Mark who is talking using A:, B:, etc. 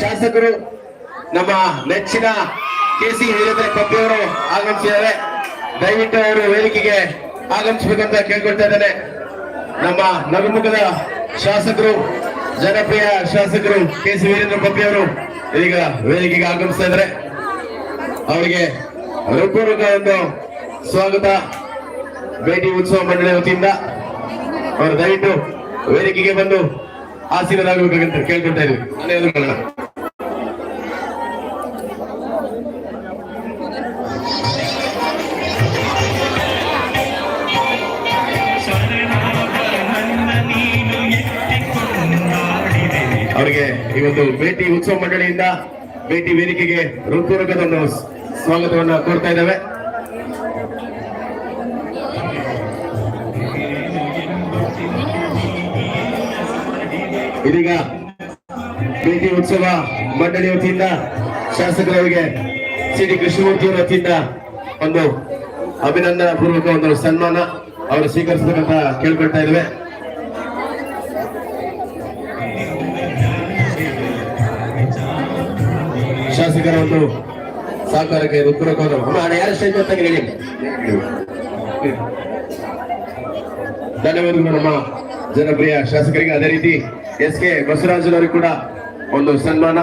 A: ಶಾಸಕರು, ನಮ್ಮ ನೆಚ್ಚಿನ ಕೆ ಸಿ ವೀರೇಂದ್ರ ಕಬ್ಬಿಯವರು ಆಗಮಿಸಿದ್ದಾರೆ. ದಯವಿಟ್ಟು ಅವರು ವೇದಿಕೆಗೆ ಆಗಮಿಸಬೇಕಂತ ಕೇಳ್ಕೊಳ್ತಾ ಇದ್ದೇನೆ. ನಮ್ಮ ನಗುಮುಖದ ಶಾಸಕರು, ಜನಪ್ರಿಯ ಶಾಸಕರು ಕೆ ಸಿ ವೀರೇಂದ್ರ ಕಬ್ಬಿ ಅವರು ಇದೀಗ ವೇದಿಕೆಗೆ ಆಗಮಿಸ್ತಾ ಇದ್ದಾರೆ. ಅವರಿಗೆ ಹೃಪೂರ್ವಕ ಒಂದು ಸ್ವಾಗತ. ಭೇಟಿ ಉತ್ಸವ ಮಂಡಳಿ ವತಿಯಿಂದ ಅವರು ದಯವಿಟ್ಟು ವೇದಿಕೆಗೆ ಬಂದು ಆಸೀನರಾಗಬೇಕಂತ ಕೇಳ್ಕೊಳ್ತಾ ಇದ್ದೀವಿ. ಧನ್ಯವಾದಗಳು ಅವರಿಗೆ ಒಂದು ಭೇಟಿ ಉತ್ಸವ ಮಂಡಳಿಯಿಂದ ಭೇಟಿ ವೇದಿಕೆಗೆ ಹೃತ್ಪೂರ್ವಕದ ಒಂದು ಸ್ವಾಗತವನ್ನ ಕೋರ್ತಾ ಇದ್ದೇವೆ. ಇದೀಗ ಪ್ರೀತಿ ಉತ್ಸವ ಮಂಡಳಿ ವತಿಯಿಂದ ಶಾಸಕರವರಿಗೆ ಸಿ ಡಿ ಕೃಷ್ಣಮೂರ್ತಿ ವತಿಯಿಂದ ಒಂದು ಅಭಿನಂದನಾ ಪೂರ್ವಕ ಒಂದು ಸನ್ಮಾನ ಅವರು ಸ್ವೀಕರಿಸತಕ್ಕಂತ ಕೇಳ್ಕೊಳ್ತಾ ಇದ್ದೇವೆ. ಶಾಸಕರ ಒಂದು ಸಹಕಾರಕ್ಕೆ ಅಣ್ಣ, ಯಾರು ಸ್ಟೇಜ್ ಧನ್ಯವಾದಗಳು ನಮ್ಮ ಜನಪ್ರಿಯ ಶಾಸಕರಿಗೆ ಅದೇ ರೀತಿ ಎಸ್ ಕೆ ಬಸವರಾಜನವರಿಗೆ ಕೂಡ ಒಂದು ಸನ್ಮಾನ.